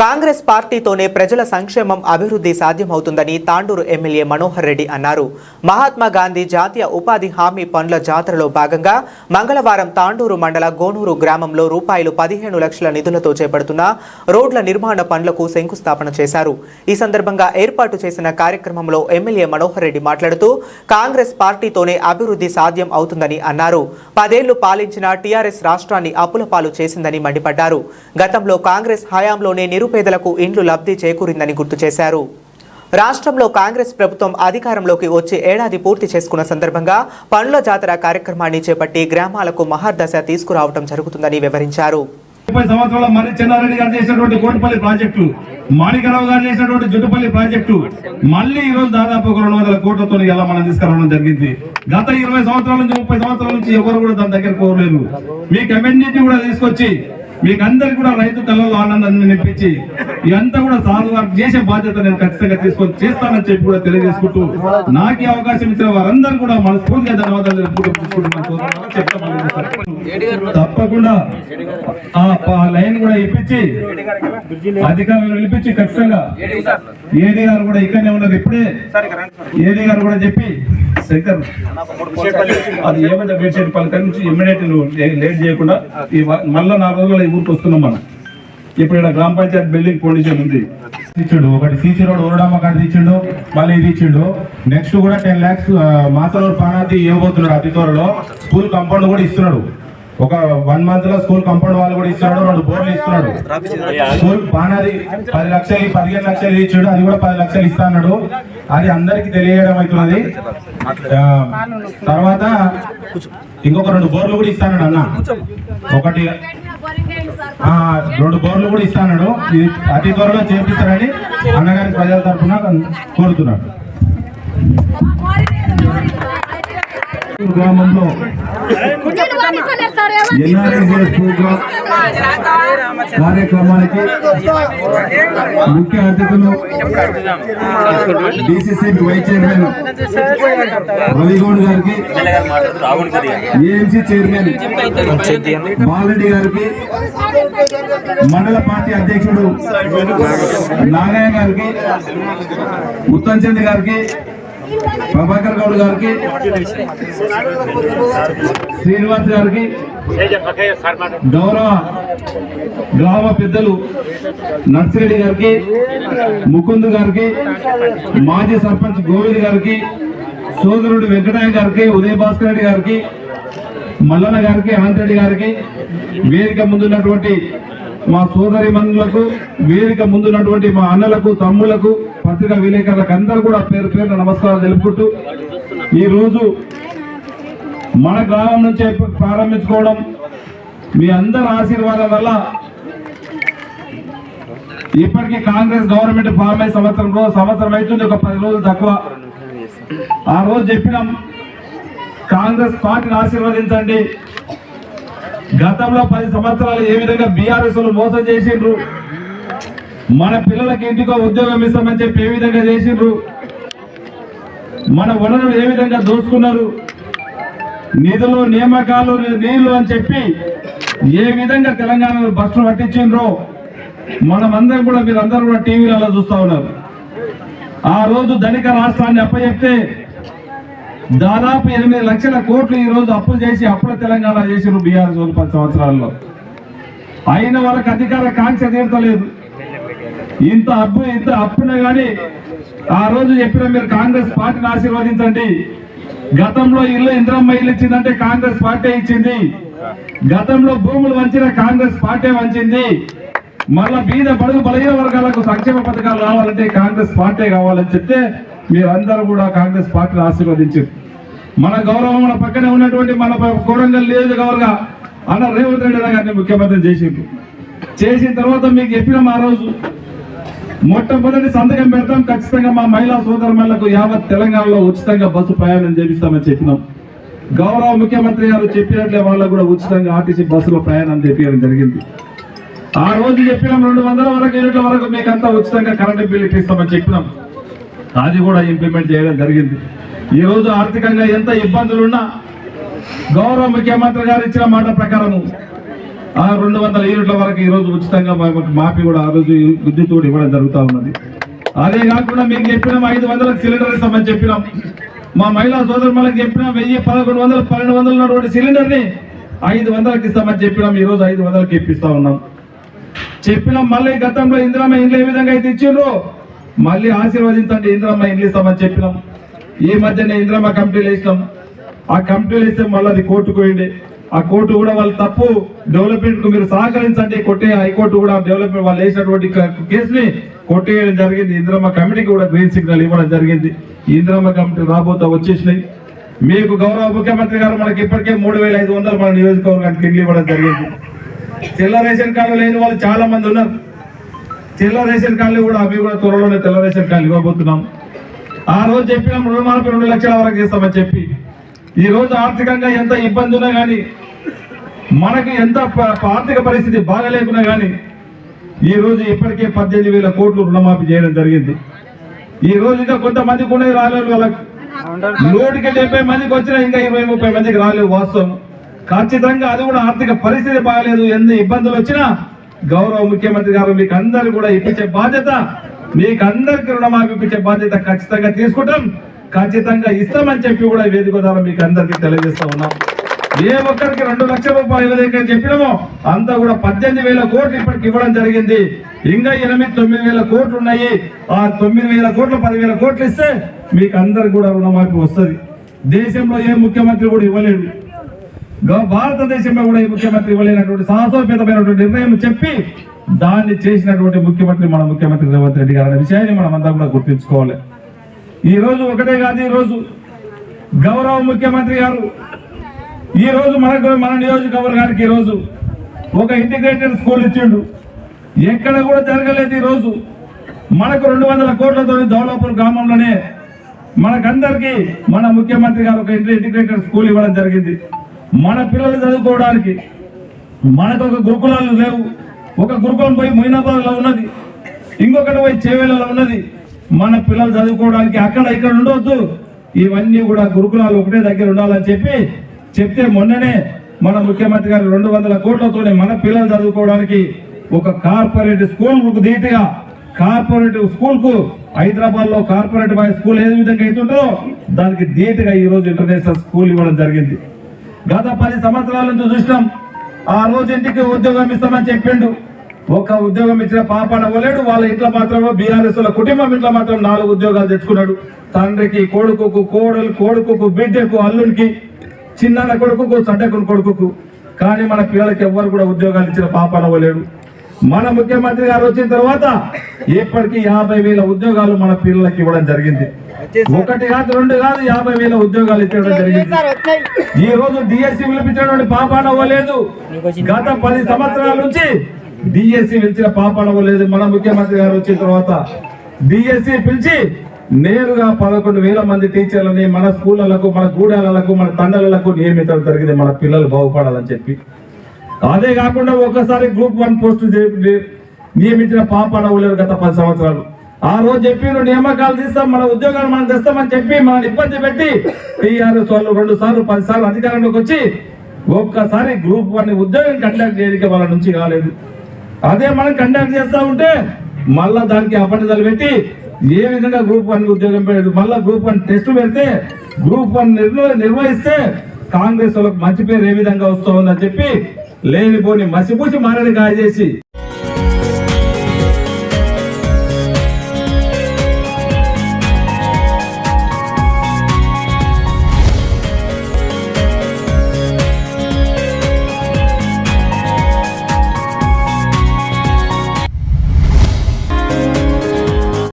కాంగ్రెస్ పార్టీతోనే ప్రజల సంక్షేమం అభివృద్ధి సాధ్యమవుతుందని తాండూరు ఎమ్మెల్యే మనోహర్ రెడ్డి అన్నారు. మహాత్మా గాంధీ జాతీయ ఉపాధి హామీ పనుల జాతరలో భాగంగా మంగళవారం తాండూరు మండల గోనూరు గ్రామంలో రూపాయలు పదిహేను లక్షల నిధులతో చేపడుతున్న రోడ్ల నిర్మాణ పనులకు శంకుస్థాపన చేశారు. ఈ సందర్భంగా ఏర్పాటు చేసిన కార్యక్రమంలో ఎమ్మెల్యే మనోహర్ రెడ్డి మాట్లాడుతూ కాంగ్రెస్ పార్టీతోనే అభివృద్ధి సాధ్యం అవుతుందని అన్నారు. పదేళ్ళు పాలించిన టీఆర్ఎస్ రాష్ట్రాన్ని అప్పుల పాలు చేసిందని మండిపడ్డారు. గతంలో కాంగ్రెస్ హయాంలోనే నిరుపేదలకు ఇండ్లు లబ్ధి చేకూరిందని గుర్తు చేశారు. రాష్ట్రంలో కాంగ్రెస్ ప్రభుత్వం అధికారంలోకి వచ్చి ఏడాది పూర్తి చేసుకున్న సందర్భంగా పండ్ల జాతర కార్యక్రమాన్ని చేపట్టి గ్రామాలకు మహర్దశ తీసుకురావడం జరుగుతుందని వివరించారు. ముప్పై సంవత్సరాల మర్రి చెన్నారెడ్డి గారు చేసినటువంటి కోటిపల్లి ప్రాజెక్టు మాణికరావు గారు చేసినటువంటి జుట్టుపల్లి ప్రాజెక్టు మళ్ళీ ఈ రోజు దాదాపు ఒక రెండు వందల కోట్లతో ఇలా మనం తీసుకురావడం జరిగింది. గత ఇరవై సంవత్సరాల నుంచి ముప్పై సంవత్సరాల నుంచి ఎవరు కూడా దాని దగ్గర కోరలేదు మీకు అమెండిటీ కూడా తీసుకొచ్చి మీకు అందరికి కూడా రైతు కళ్ళలో ఆనందాన్ని నింపించి ఇదంతా కూడా సాధు వారు చేసే బాధ్యత నేను ఖచ్చితంగా తీసుకొని చేస్తానని చెప్పి కూడా తెలియజేసుకుంటూ నాకు ఈ అవకాశం ఇచ్చిన వారందరూ కూడా మనస్ఫూర్తిగా ధన్యవాదాలు తప్పకుండా ఆ లైన్ కూడా ఇప్పించి అధికారులు పిలిపించి ఖచ్చితంగా ఏడీ గారు కూడా ఇక్కడనే ఉన్నారు ఇప్పుడే. ఏడీ గారు కూడా చెప్పి శంకర్ అది ఏమంటే వేడిచేటి పలక నుంచి ఇమ్మీడియట్ నువ్వు లేట్ చేయకుండా ఈ వ- నాలుగు రోజులు ఈ ఊరికి వస్తున్నాం మనం. ఇప్పుడు ఇక్కడ గ్రామ పంచాయతీ బిల్డింగ్ పొజిషన్ ఉంది. ఇచ్చిండు ఒకటి సీసీ రోడ్ ఓరడమ్మ కాడ ఇచ్చిండు మళ్ళీ ఇది ఇచ్చిండు. నెక్స్ట్ కూడా టెన్ ల్యాక్స్ మాసలూరు పానాది ఇవ్వబోతున్నాడు అతి త్వరలో. స్కూల్ కాంపౌండ్ కూడా ఇస్తున్నాడు. ఒక వన్ మంత్లో స్కూల్ కాంపౌండ్ వాళ్ళు కూడా ఇస్తున్నాడు రెండు బోర్లు ఇస్తున్నాడు. స్కూల్ పానాది పది లక్షలు పదిహేను లక్షలు ఇచ్చాడు అది కూడా పది లక్షలు ఇస్తా అన్నాడు. అది అందరికి తెలియడం అవుతున్నది. తర్వాత ఇంకొక రెండు బోర్లు కూడా ఇస్తాడు అన్న. ఒకటి రెండు బోర్లు కూడా ఇస్తాడు ఇది అతి త్వరలో చేపిస్తారని అన్నగారి ప్రజల తరఫున కోరుతున్నాడు. గ్రామంలో ఎన్ఆర్ఎస్ ప్రోగ్రామ్ కార్యక్రమానికి ముఖ్య అతిథులు డిసిసి వైస్ చైర్మన్ రవిగౌడ్ గారికి ఏఎంసీ చైర్మన్ బాలరెడ్డి గారికి మండల పార్టీ అధ్యక్షుడు నాగయ్య గారికి ఉత్తంచంద్ గారికి ప్రభాకర్ గౌడ్ గారికి శ్రీనివాస్ గారికి గౌరవ గ్రామ పెద్దలు నర్సిరెడ్డి గారికి ముకుంద్ గారికి మాజీ సర్పంచ్ గోవింద్ గారికి సోదరుడు వెంకటయ్య గారికి ఉదయ భాస్కర్ రెడ్డి గారికి మల్లన్న గారికి అనంత్ రెడ్డి గారికి వేదిక ముందున్నటువంటి మా సోదరి మనులకు వేదిక ముందున్నటువంటి మా అన్నలకు తమ్ములకు పత్రికా విలేకరులకు అందరూ కూడా పేరు పేరు నమస్కారాలు తెలుపుకుంటూ ఈ రోజు మన గ్రామం నుంచే ప్రారంభించుకోవడం మీ అందరి ఆశీర్వాదం వల్ల ఇప్పటికీ కాంగ్రెస్ గవర్నమెంట్ ఫామ్ అయ్యే సంవత్సరం రోజు సంవత్సరం అవుతుంది ఒక పది రోజులు తక్కువ. ఆ రోజు చెప్పినాం కాంగ్రెస్ పార్టీని ఆశీర్వదించండి. గతంలో పది సంవత్సరాలు ఏ విధంగా బీఆర్ఎస్ మోసం చేసిండ్రు? మన పిల్లలకి ఇంటికో ఉద్యోగం ఇస్తామని చెప్పి ఏ విధంగా చేసిండ్రు? మన వనరులు ఏ విధంగా దోచుకున్నారు నిధులు నియామకాలు నీళ్ళు అని చెప్పి ఏ విధంగా తెలంగాణలో బస్సులు పట్టించిండ్రో మనమందరం కూడా మీరందరూ కూడా టీవీలలో చూస్తా ఉన్నారు. ఆ రోజు ధనిక రాష్ట్రాన్ని అప్పచెప్తే దాదాపు ఎనిమిది లక్షల కోట్లు ఈ రోజు అప్పులు చేసి అప్పుల తెలంగాణ చేసిండ్రు బీఆర్ పది సంవత్సరాల్లో. అయిన వాళ్ళకి అధికార కాంక్ష తీర్చలేదు ఇంత అప్పు ఇంత అప్పున కానీ ఆ రోజు చెప్పిన మీరు కాంగ్రెస్ పార్టీని ఆశీర్వదించండి. గతంలో ఇల్లు ఇంద్రమ్మ ఇల్లు ఇచ్చిందంటే కాంగ్రెస్ పార్టీ ఇచ్చింది. గతంలో భూములు వంచిన కాంగ్రెస్ పార్టీ వంచింది. మళ్ళా బీద బడుగు బలహీన వర్గాలకు సంక్షేమ పథకాలు రావాలంటే కాంగ్రెస్ పార్టీ కావాలని చెప్తే మీరందరూ కూడా కాంగ్రెస్ పార్టీని ఆశీర్వదించారు మన గౌరవం మన పక్కనే ఉన్నటువంటి మన కోరంగల్ నియోజకవర్గ అన్న రేవంత్ రెడ్డి గారిని ముఖ్యమంత్రి చేసిండ్రు. చేసిన తర్వాత మీకు చెప్పినాం ఆ రోజు. మొట్టమొదటి సంతకం పెడతాం. ఖచ్చితంగా మా మహిళా సోదరులకు యావత్ తెలంగాణలో ఉచితంగా బస్సు ప్రయాణం చేపిస్తామని చెప్పినాం. గౌరవ ముఖ్యమంత్రి గారు చెప్పినట్లే వాళ్ళకు కూడా ఉచితంగా ఆర్టీసీ బస్సులో ప్రయాణం చేపించడం జరిగింది. ఆ రోజు చెప్పినాం రెండు వందల వరకు యూనిట్ల వరకు మీకు అంతా ఉచితంగా కరెంటు బిల్లు ఇప్పిస్తామని చెప్పినాం. అది కూడా ఇంప్లిమెంట్ చేయడం జరిగింది. ఈ రోజు ఆర్థికంగా ఎంత ఇబ్బందులున్నా గౌరవ ముఖ్యమంత్రి గారు ఇచ్చిన మాట ప్రకారము ఆ రెండు వందల యూనిట్ల వరకు ఈ రోజు ఉచితంగా మాకు మాపి కూడా ఆ రోజు విద్యుత్ కూడా ఇవ్వడం జరుగుతూ ఉన్నది. అదే కాకుండా మీకు చెప్పినాం ఐదు వందలకు సిలిండర్ ఇస్తామని చెప్పినాం. మా మహిళా సోదరులకు చెప్పినాం వెయ్యి పదకొండు వందలు పన్నెండు వందలు ఉన్నటువంటి సిలిండర్ని ఐదు వందలకి ఇస్తామని చెప్పినాం. ఈరోజు ఐదు వందలకి ఇప్పిస్తా ఉన్నాం. చెప్పినాం మళ్ళీ గతంలో ఇందిరమ్మ ఇండ్లు ఏ విధంగా అయితే ఇచ్చిండ్రో మళ్ళీ ఆశీర్వదించండి ఇందిరమ్మ ఇండ్లు ఇస్తామని చెప్పినాం. ఈ మధ్యనే ఇందిరమ్మ కమిటీలు వేసినాం. ఆ కమిటీలు ఇస్తే మళ్ళీ అది కోర్టుకు ఆ కోర్టు కూడా వాళ్ళు తప్పు డెవలప్మెంట్కు మీరు సహకరించండి. కొట్టే హైకోర్టు కూడా డెవలప్మెంట్ వాళ్ళు వేసినటువంటి కేసుని కొట్టేయడం జరిగింది. ఇందిరమ్మ కమిటీకి కూడా గ్రీన్ సిగ్నల్ ఇవ్వడం జరిగింది. ఇంద్రమ్మ ఇందిరమ్మ కమిటీ రాబోతా వచ్చేసినాయి. మీకు గౌరవ ముఖ్యమంత్రి గారు మనకి ఇప్పటికే మూడు వేల ఐదు వందలు మన నియోజకవర్గానికి ఇల్లు ఇవ్వడం జరిగింది. తెల్ల రేషన్ కార్డు లేని వాళ్ళు చాలా మంది ఉన్నారు. తెల్ల రేషన్ కార్డులు కూడా అవి కూడా త్వరలోనే తెల్ల రేషన్ కార్డులు ఇవ్వబోతున్నాం. ఆ రోజు చెప్పినాం రుణమాఫీ రెండు లక్షల వరకు చేస్తామని చెప్పి. ఈ రోజు ఆర్థికంగా ఎంత ఇబ్బంది ఉన్నా కానీ మనకు ఎంత ఆర్థిక పరిస్థితి బాగలేకున్నా కానీ ఈరోజు ఇప్పటికే పద్దెనిమిది వేల కోట్లు రుణమాఫీ చేయడం జరిగింది. ఈ రోజు ఇంకా కొంతమందికి కూడా రాలేదు వాళ్ళకి నూటికి డెబ్బై మందికి వచ్చినా ఇంకా ఇరవై ముప్పై మందికి రాలేదు వాస్తవం. ఖచ్చితంగా అది కూడా ఆర్థిక పరిస్థితి బాగలేదు ఎన్ని ఇబ్బందులు వచ్చినా గౌరవ ముఖ్యమంత్రి గారు మీకు అందరు కూడా ఇప్పించే బాధ్యత మీకు అందరికి రుణమాఫీ ఇప్పించే బాధ్యత ఖచ్చితంగా తీసుకుంటాం. ఖచ్చితంగా ఇస్తామని చెప్పి కూడా వేదిక ద్వారా మీకు అందరికీ తెలియజేస్తా ఉన్నాం. ఏ ఒక్కరికి రెండు లక్షల రూపాయలు ఏదైతే చెప్పినామో అంతా కూడా పద్దెనిమిది వేల కోట్లు ఇప్పటికి ఇవ్వడం జరిగింది. ఇంకా ఎనిమిది తొమ్మిది వేల కోట్లు ఉన్నాయి. ఆ తొమ్మిది వేల కోట్లు పదివేల కోట్లు ఇస్తే మీకు అందరికి కూడా రుణమాఫీ వస్తుంది. దేశంలో ఏ ముఖ్యమంత్రి కూడా ఇవ్వలేడు. భారతదేశంలో కూడా ఈ ముఖ్యమంత్రి ఇవ్వలేనటువంటి సాహసోపేతమైనటువంటి నిర్ణయం చెప్పి దాన్ని చేసినటువంటి ముఖ్యమంత్రి మన ముఖ్యమంత్రి రేవంత్ రెడ్డి గారు అనే విషయాన్ని మనం అందరం కూడా గుర్తుంచుకోవాలి. ఈ రోజు ఒకటే కాదు ఈ రోజు గౌరవ ముఖ్యమంత్రి గారు ఈ రోజు మనకు మన నియోజకవర్గానికి ఈ రోజు ఒక ఇంటిగ్రేటెడ్ స్కూల్ ఇచ్చిండు. ఎక్కడ కూడా జరగలేదు ఈ రోజు. మనకు రెండు వందల కోట్లతో దౌలాపూర్ గ్రామంలోనే మనకందరికీ మన ముఖ్యమంత్రి గారు ఒక ఇంటిగ్రేటెడ్ స్కూల్ ఇవ్వడం జరిగింది. మన పిల్లలు చదువుకోవడానికి మనకు ఒక గురుకులాలు లేవు. ఒక గురుకులం పోయి మొయినాబాద్లో ఉన్నది. ఇంకొకటి పోయి చేవేలలో ఉన్నది. మన పిల్లలు చదువుకోవడానికి అక్కడ ఇక్కడ ఉండవద్దు ఇవన్నీ కూడా గురుకులాలు ఒకటే దగ్గర ఉండాలని చెప్పి చెప్తే మొన్ననే మన ముఖ్యమంత్రి గారు రెండు వందల కోట్లతోనే మన పిల్లలు చదువుకోవడానికి ఒక కార్పొరేట్ స్కూల్కు ధీటుగా కార్పొరేట్ స్కూల్కు హైదరాబాద్లో కార్పొరేట్ బాయ్ స్కూల్ ఏ విధంగా అవుతుందో దానికి ధీటుగా ఈ రోజు ఇంటర్నేషనల్ స్కూల్ ఇవ్వడం జరిగింది. గత పది సంవత్సరాల నుంచి చూసినాం. ఆ రోజు ఇంటికి ఉద్యోగం ఇస్తామని చెప్పిండు. ఒక ఉద్యోగం ఇచ్చిన పాపన పోలేడు. వాళ్ళ ఇంట్లో మాత్రం బీఆర్ఎస్ వాళ్ళ కుటుంబం ఇంట్లో మాత్రం నాలుగు ఉద్యోగాలు తెచ్చుకున్నాడు. తండ్రికి కొడుకుకు కోడలు కొడుకుకు బిడ్డకు అల్లునికి చిన్న కొడుకుకు చడ్డకుని కొడుకుకు. కానీ మన పిల్లలకి ఎవ్వరు కూడా ఉద్యోగాలు ఇచ్చిన పాపన పోలేడు. మన ముఖ్యమంత్రి గారు వచ్చిన తర్వాత ఇప్పటికీ యాభై వేల ఉద్యోగాలు మన పిల్లలకి ఇవ్వడం జరిగింది. ఒకటి కాదు రెండు కాదు యాభై వేల ఉద్యోగాలు ఇవ్వడం జరిగింది. ఈ రోజు డిఎస్సి పిలిపించినటువంటి పాపాన అవ్వలేదు గత పది సంవత్సరాల నుంచి డిఎస్సి పిలిచిన పాపాన అవ్వలేదు మన ముఖ్యమంత్రి గారు వచ్చిన తర్వాత డిఎస్సి పిలిచి నేరుగా పదకొండు వేల మంది టీచర్లని మన స్కూళ్ళకు మన గూడాలకు మన తండలకు నియమితం జరిగింది. మన పిల్లలు బాగుపడాలని చెప్పి. అదే కాకుండా ఒక్కసారి గ్రూప్ వన్ పోస్ట్ నియమించిన పాపాన లేదు గత పది సంవత్సరాలు. ఆ రోజు చెప్పి నియామకాలు తీస్తాం మన ఉద్యోగాలు మనం తెస్తామని చెప్పి మన ఇబ్బంది పెట్టి టీఆర్ఎస్ వాళ్ళు రెండు సార్లు పది సార్లు అధికారంలోకి వచ్చి ఒక్కసారి గ్రూప్ వన్ ఉద్యోగం కండక్ట్ చేయడానికి వాళ్ళ నుంచి కాలేదు. అదే మనం కండక్ట్ చేస్తూ ఉంటే మళ్ళా దానికి అపనిదలు పెట్టి ఏ విధంగా గ్రూప్ వన్ ఉద్యోగం పెట్టదు మళ్ళీ గ్రూప్ వన్ టెస్ట్ పెడితే గ్రూప్ వన్ నిర్వహిస్తే కాంగ్రెస్ వాళ్ళకి మంచి పేరు ఏ విధంగా వస్తుందని చెప్పి లేనిపోని మసిపూసి మారని కాయ చేసి